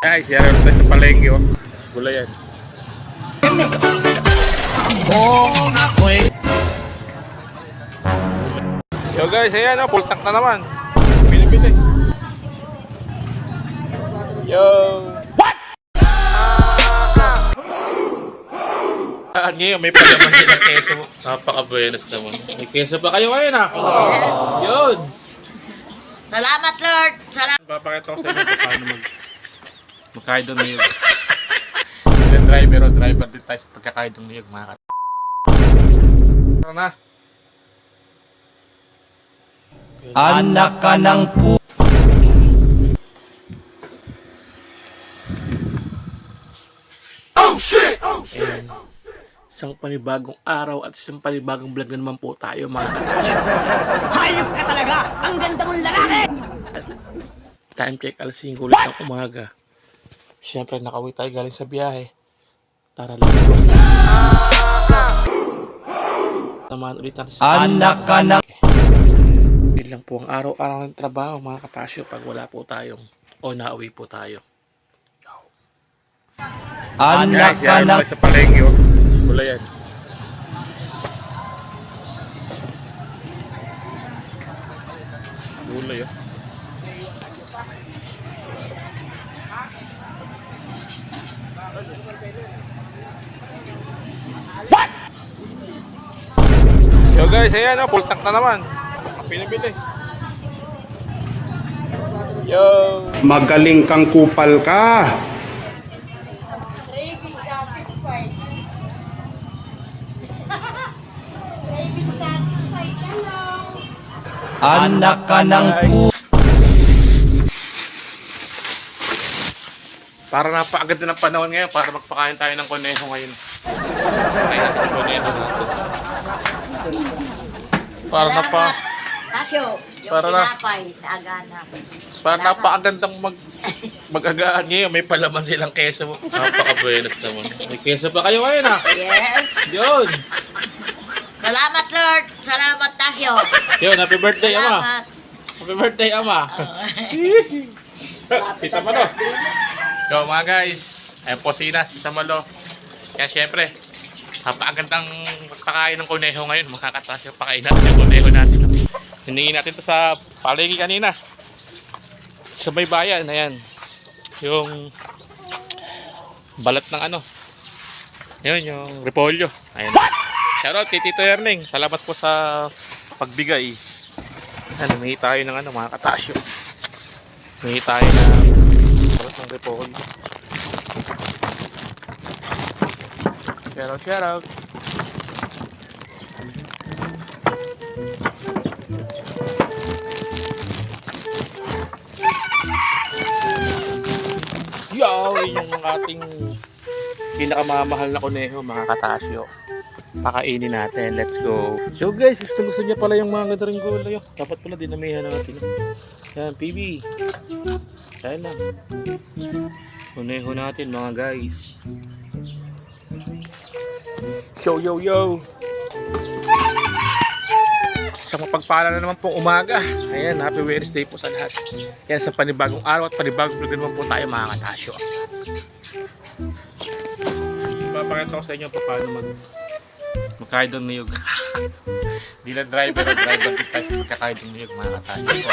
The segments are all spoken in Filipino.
Siya rin tayo sa palengke oh. Gulay yan. Yo guys, ayan oh, full tank na naman. Binibili. Yo. What? Ah, ngayon, may palaman din ng keso mo. Napaka-buenos naman. May keso pa kayo ngayon ah. Yun. Salamat, Lord. Salamat. Papakita ko sa inyo kung paano mag magkakain ng niyog. Then driver o driver din tayo sa pagkakain ng niyog mga kat. Tara na. Anak ka ng pu... Isang panibagong araw at isang panibagong vlog na naman po tayo mga katasya. Hayop ka talaga! Ang ganda mong lalaki! Time check alas 5 ulit ng umaga. Siyempre nakauwi tayo galing sa biyahe. Tara let's go. Ulit natin sa Anak ka ng... Yun lang po ang araw-araw ng trabaho mga katasyo pag wala po tayong o nauwi po tayo. Anak ka tayo sa palengke oh. Gulay yan. Gulay oh. What? Yo guys, ayan oh, full tank na naman. Pinabili. Yo. Magaling kang kupal ka. Anak ka ng pu... Para napakaganda ng panahon ngayon para magpakain tayo ng koneho ngayon. Pakain natin yung koneho natin. Para na pa, Tasyo, yung Para na- tinapay na para napakagandang mag mag-agaan ngayon. May palaman silang keso. Napaka-buenos naman. May keso pa kayo ngayon ah. Yes! Yun. Salamat, Lord! Salamat, Tasyo! Yun, happy birthday ama. Salamat! Happy birthday ama. Tita Malo. Yo mga guys, ayun po si Inas, Tita Malo. Kaya syempre, napakagandang pagpakain ng kuneho ngayon. Makakatas yung pakain natin yung kuneho natin. Hiningi natin to sa palengke kanina. Sa may bayan, ayan. Yung balat ng ano. Yun, yung repolyo. Ayan. Shoutout kay Tito Erning. Salamat po sa pagbigay. Ano, may tayo ng ano, mga katasyo. May tayo ng ng repolyo. Shoutout, shoutout. Yo, yun yung ating pinakamamahal na kuneho, mga katasyo. Pakainin natin. Let's go. So guys, gusto gusto niya pala yung mga ganda rin gulay. Dapat pala dinamihan natin. Yan, PB. Kaya lang. Kuneho natin mga guys. Show yo yo. Sa mapagpala na naman pong umaga. Ayan, happy Wednesday po sa lahat. Yan, sa panibagong araw at panibagong vlog na naman po tayo mga katasyo. Papakita ko sa inyo pa paano mag magkain ng niyog. Di lang driver o driver din tayo sa pagkakain ng niyog mga katasyo.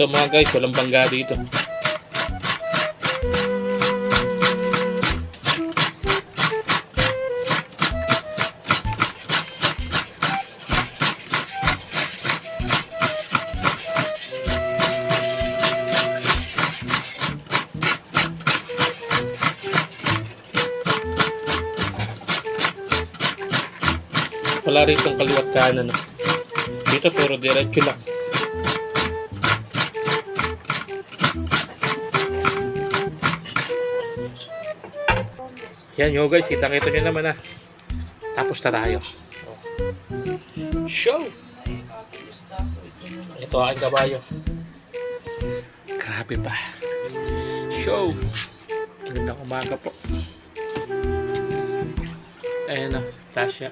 Ito mga guys, walang bangga dito. Wala rito ang kaliwat kanan. Dito puro diretso lang. Yan yo guys, kitang ito nyo naman ah. Tapos na tayo. Oh. Show! Ito ang kabayo. Grabe pa. Show! Magandang umaga po. Ayan na, Tasha.